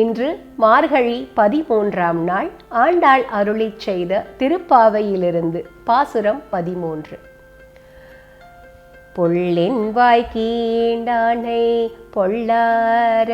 இன்று மார்கழி பதிமூன்றாம் நாள் ஆண்டாள் அருளி செய்த திருப்பாவையிலிருந்து பாசுரம் பதிமூன்று. பொள்ளின் வாய்க்கீண்டானை பொள்ளார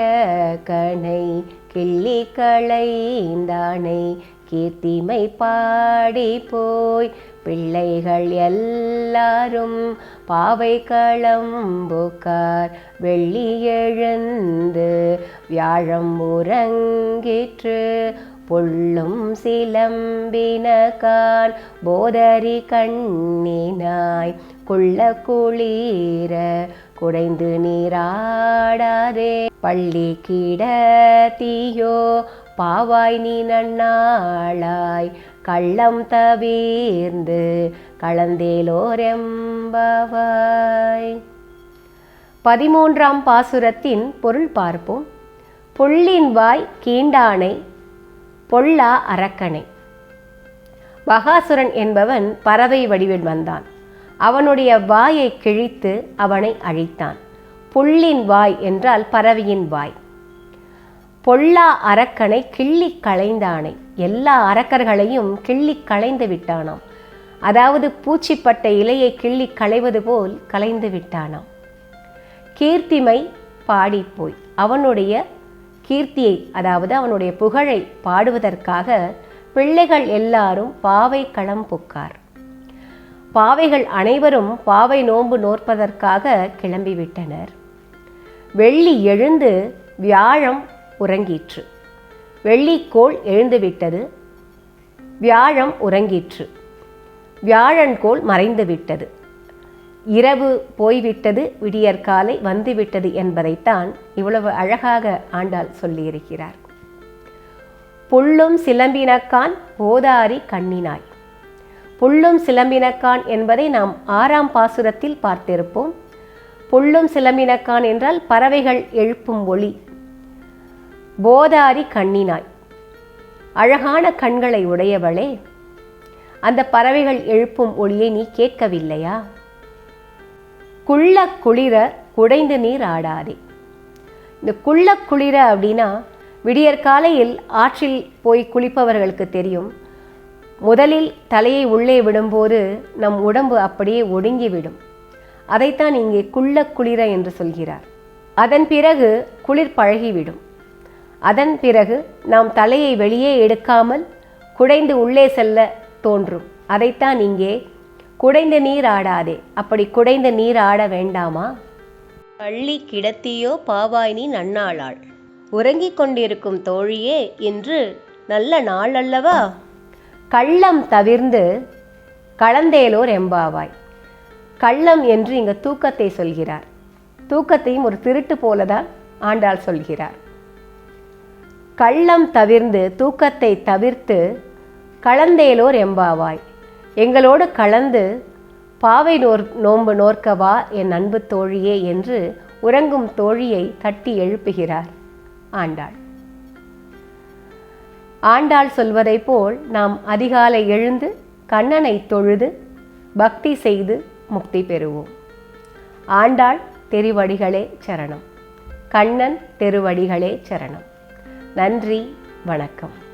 கணை கிள்ளி களைந்தானை கீர்த்திமை பாடி போய் பிள்ளைகள் எல்லாரும் பாவை களம்புக்கார் வெள்ளி எழுந்து வியாழம் உறங்கிற்று பொள்ளும் சிலம்பினகான் போதரி கண்ணினாய் குள்ள குளிர குடைந்து நீராடாதே. பள்ளி கிடத்தியோ பாவாய் நீ நன்னாளாய் கள்ளம் தவீர்ந்து கலந்தேலோரெம்பவாய் பதிமூன்றாம் பாசுரத்தின் பொருள் பார்ப்போம். புள்ளின் வாய் கீண்டானை பொல்லா அரக்கனை. பகாசுரன் என்பவன் பறவை வடிவில் வந்தான். அவனுடைய வாயை கிழித்து அவனை அழித்தான். புள்ளின் வாய் என்றால் பறவையின் வாய். பொல்லா அரக்கனை கிள்ளி களைந்தானை எல்லா அரக்கர்களையும் கிள்ளி களைந்து விட்டானாம். அதாவது பூச்சிப்பட்ட இலையை கிள்ளி களைவது போல் கலைந்து விட்டானாம். கீர்த்திமை பாடிப்போய் அவனுடைய கீர்த்தியை அதாவது அவனுடைய புகழை பாடுவதற்காக பிள்ளைகள் எல்லாரும் பாவை களம் புக்கார். பாவைகள் அனைவரும் பாவை நோன்பு நோற்பதற்காக கிளம்பிவிட்டனர் வெள்ளி எழுந்து வியாழம் உறங்கிற்று. வெள்ளிக்கோள் எழுந்துவிட்டது வியாழம் உறங்கிற்று. வியாழன்கோள் மறைந்து விட்டது இரவு போய்விட்டது விடியற்காலை வந்துவிட்டது என்பதைத்தான் இவ்வளவு அழகாக ஆண்டாள் சொல்லியிருக்கிறார். புல்லும் சிலம்பினக்கான் போதாரி கண்ணினாய். புல்லும் சிலம்பினக்கான் என்பதை நாம் ஆறாம் பாசுரத்தில் பார்த்திருப்போம். புல்லும் சிலம்பினக்கான் என்றால் பறவைகள் எழுப்பும் ஒளி. போதாரி கண்ணினாய். அழகான கண்களை உடையவளே அந்த பறவைகள் எழுப்பும் ஒளியை நீ கேட்கவில்லையா? குள்ள குளிர குடைந்து நீர் ஆடாதே. இந்த குள்ள குளிர அப்படின்னா விடியற்காலையில் ஆற்றில் போய் குளிப்பவர்களுக்கு தெரியும். முதலில் தலையை உள்ளே விடும்போது நம் உடம்பு அப்படியே ஒடுங்கிவிடும். அதைத்தான் இங்கே குள்ள குளிர என்று சொல்கிறார். அதன் பிறகு குளிர் பழகிவிடும். அதன் பிறகு நாம் தலையை வெளியே எடுக்காமல் குடைந்து உள்ளே செல்ல தோன்றும். அதைத்தான் இங்கே குடைந்து நீர் ஆடாதே. அப்படி குடைந்து நீர் ஆட வேண்டாமா? பள்ளி கிடத்தியோ பாவாய் நீ நன்னாளாள். உறங்கிக் கொண்டிருக்கும் தோழியே இன்று நல்ல நாள் அல்லவா? கள்ளம் தவிர்ந்து கலந்தேலோர் எம்பாவாய். கள்ளம் என்று இங்க தூக்கத்தை சொல்கிறார். தூக்கத்தையும் ஒரு திருட்டு போலதான் ஆண்டாள் சொல்கிறார். கள்ளம் தவிர்ந்து தூக்கத்தை தவிர்த்து கலந்தேலோர் எம்பாவாய். எங்களோடு கலந்து பாவை நோர் நோன்பு நோர்க்கவா என் அன்பு தோழியே என்று உறங்கும் தோழியை தட்டி எழுப்புகிறார் ஆண்டாள். ஆண்டாள் சொல்வதைப் போல் நாம் அதிகாலை எழுந்து கண்ணனை தொழுது பக்தி செய்து முக்தி பெறுவோம். ஆண்டாள் தெருவடிகளே சரணம். கண்ணன் தெருவடிகளே சரணம். நன்றி வணக்கம்.